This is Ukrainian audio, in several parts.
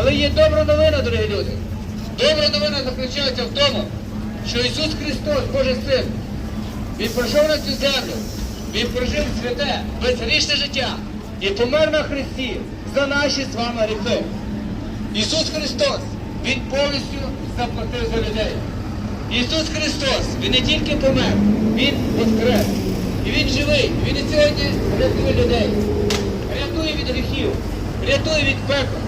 Але є добра новина, дорогі люди. Добра новина заключається в тому, що Ісус Христос, Божий Син, Він пройшов на цю землю, Він прожив святе, безгрішне життя і помер на Христі за наші з вами гріхи. Ісус Христос, Він повністю заплатив за людей. Ісус Христос, Він не тільки помер, Він воскрес. І Він живий, Він і сьогодні рятує людей. Рятує від гріхів, рятує від пекла,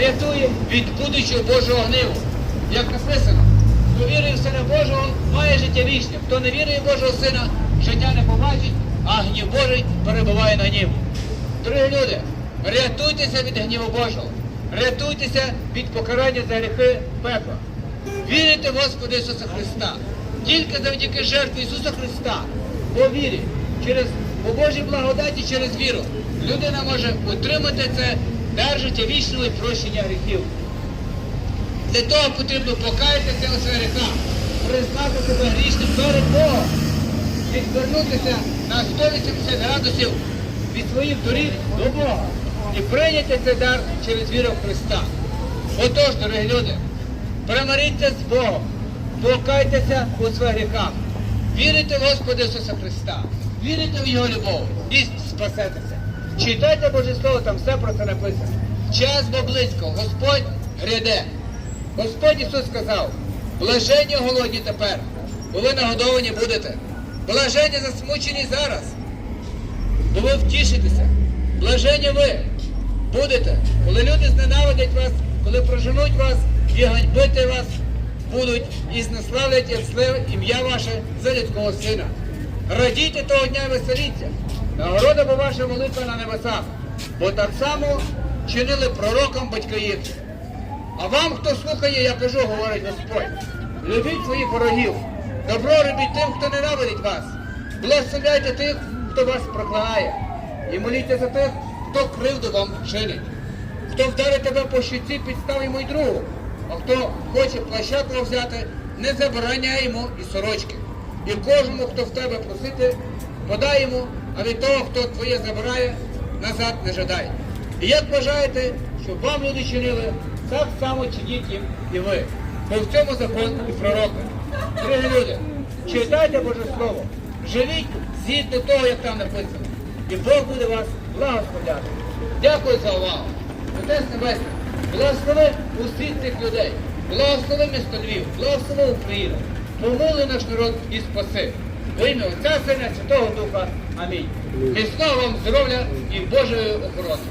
рятує від будучого Божого гниву. Як написано, хто вірує в Сина Божого, має життя вічне. Хто не вірує в Божого Сина, життя не побачить, а гнів Божий перебуває на нім. Дорогі люди, рятуйтеся від гніву Божого, рятуйтеся від покарання за гріхи пекла. Вірите в Господа Ісуса Христа. Тільки завдяки жертві Ісуса Христа, по вірі, через по Божій благодаті, через віру, людина може отримати це дар життя вічного прощення гріхів. Для того потрібно покаятися у своїх гріхах, признати себе грішним перед Богом, відвернутися на 180 градусів від своїх доріг до Бога і прийняти цей дар через віру в Христа. Отож, дорогі люди, примиріться з Богом, покайтеся у своїх гріхах, вірите в Господа Ісуса Христа, вірите в Його любов і спасетеся. Читайте Боже Слово, там все про це написано. Час бо близько, Господь гряде. Господь Ісус сказав, блаженні голодні тепер, бо ви нагодовані будете. Блаженні засмучені зараз, бо ви втішитеся. Блаженні ви будете, коли люди зненавидять вас, коли проженуть вас і ганьбити вас будуть і вслив ім'я ваше за людського сина. Радійте того дня і веселіться. Нагорода бо ваша велика на небесах, бо так само чинили пророкам батьки їхні. А вам, хто слухає, я кажу, говорить Господь. Любіть своїх ворогів, добро робіть тим, хто ненавидить вас. Благословляйте тих, хто вас проклинає. І моліться за тих, хто кривду вам чинить. Хто вдарить тебе по щиці, підстав йому й другу. А хто хоче плаща твого взяти, не забороняй йому і сорочки. І кожному, хто в тебе просити, подай йому, а від того, хто твоє забирає, назад не жадай. І як бажаєте, щоб вам люди чинили, так само чиніть їм і ви. Бо в цьому закон і пророки. Дорогі люди, читайте Боже Слово, живіть згідно того, як там написано. І Бог буде вас благословляти. Дякую за увагу. Отець Небесний, благослови усіх цих людей, благослови місто Львів, благослови Україну, помили наш народ і спаси. Во ім'я Отця Сина, Святого Духа. Амінь. Міцного вам здоров'я і Божої охорони.